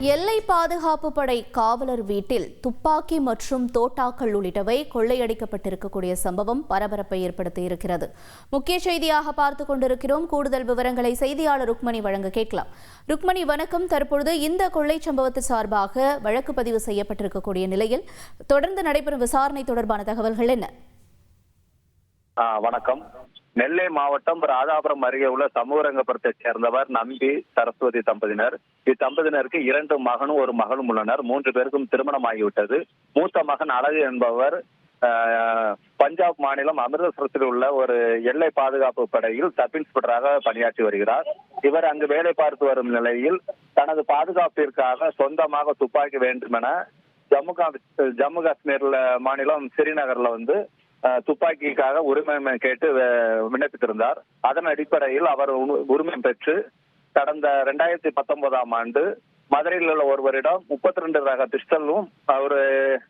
எல்லை பாதுகாப்பு படை காவலர் வீட்டில் துப்பாக்கி மற்றும் தோட்டாக்கள் உள்ளிட்டவை கொள்ளையடிக்கப்பட்டிருக்கக்கூடிய சம்பவம் பரபரப்பை ஏற்படுத்தி இருக்கிறது. முக்கிய செய்தியாக பார்த்து கொண்டிருக்கிறோம். கூடுதல் விவரங்களை செய்தியாளர் ருக்மணி வழங்க கேட்கலாம். ருக்மணி வணக்கம். தற்பொழுது இந்த கொள்ளை சம்பவத்து சார்பாக வழக்கு பதிவு செய்யப்பட்டிருக்கக்கூடிய நிலையில் தொடர்ந்து நடைபெறும் விசாரணை தொடர்பான தகவல்கள் என்ன? வணக்கம். நெல்லை மாவட்டம் ராதாபுரம் அருகே உள்ள சமூகரங்கபுரத்தைச் சேர்ந்தவர் நம்பி சரஸ்வதி தம்பதியினர். இத்தம்பதியினருக்கு இரண்டு மகனும் ஒரு மகளும் உள்ளனர். மூன்று பேருக்கும் திருமணம் ஆகிவிட்டது மூத்த மகன் அழகு என்பவர் பஞ்சாப் மாநிலம் அமிர்தசரத்தில் உள்ள ஒரு எல்லை பாதுகாப்பு படையில் சப் இன்ஸ்பெக்டராக பணியாற்றி வருகிறார். இவர் அங்கு வேலை பார்த்து வரும் நிலையில் தனது பாதுகாப்பிற்காக சொந்தமாக துப்பாக்கி வேண்டும் என ஜம்மு கா- ஜம்மு காஷ்மீர்ல மாநிலம் ஸ்ரீநகர்ல வந்து துப்பாக்கிக்காக உரிமை கேட்டு விண்ணப்பித்திருந்தார். அதன் அடிப்படையில் அவர் உ- உரிமை பெற்று கடந்த ரெண்டாயிரத்தி பத்தொன்பதாம் ஆண்டு மதுரையில் உள்ள ஒருவரிடம் முப்பத்தி ரெண்டு ரக பிஸ்டலும் ஒரு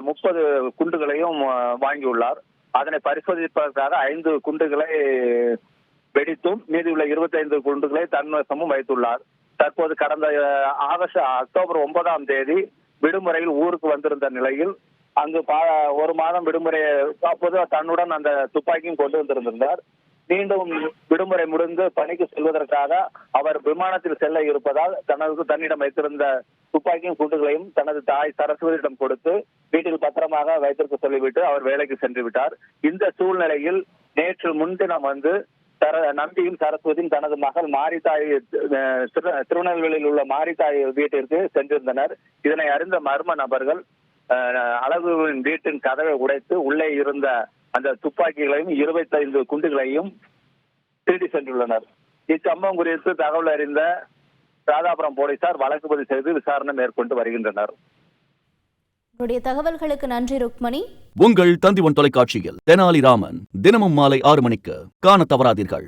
முப்பது குண்டுகளையும் வாங்கியுள்ளார். அதனை பரிசோதிப்பதற்காக ஐந்து குண்டுகளை வெடித்தும் மீதியுள்ள இருபத்தைந்து குண்டுகளை தன்வசமும் வைத்துள்ளார். தற்போது கடந்த ஆகஸ்ட் அக்டோபர் ஒன்பதாம் தேதி விடுமுறையில் ஊருக்கு வந்திருந்த நிலையில் அங்கு பா- ஒரு மாதம் விடுமுறை அப்போது தன்னுடன் அந்த துப்பாக்கியும் கொண்டு வந்திருந்தார் மீண்டும் விடுமுறை முடிந்து பணிக்கு செல்வதற்காக அவர் விமானத்தில் செல்ல இருப்பதால் தனது தன்னிடம் வைத்திருந்த துப்பாக்கியும் குண்டுகளையும் தனது தாய் சரஸ்வதியிடம் கொடுத்து வீட்டில் பத்திரமாக வைத்திருக்க சொல்லிவிட்டு அவர் வேலைக்கு சென்று விட்டார். இந்த சூழ்நிலையில் நேற்று முன்தினம் வந்து சர நம்பியும் சரஸ்வதியும் தனது மகள் மாரித்தாய் அஹ், திரு- திருநெல்வேலியில் உள்ள மாரித்தாய் வீட்டிற்கு சென்றிருந்தனர். இதனை அறிந்த மர்ம நபர்கள் அழகுவின் வீட்டின் கதவை உடைத்து உள்ளே இருந்த அந்த துப்பாக்கிகளையும் இருபத்தைந்து குண்டுகளையும் திருடி சென்றுள்ளனர். இச்சம்பவம் குறித்து தகவல் அறிந்த ராதாபுரம் போலீசார் வழக்கு பதிவு செய்து விசாரணை மேற்கொண்டு வருகின்றனர். உங்களுடைய தகவல்களுக்கு நன்றி ருக்மணி. உங்கள் தந்திவன் தொலைக்காட்சியில் தெனாலிராமன் தினமும் மாலை ஆறு மணிக்கு காணத் தவறாதீர்கள்.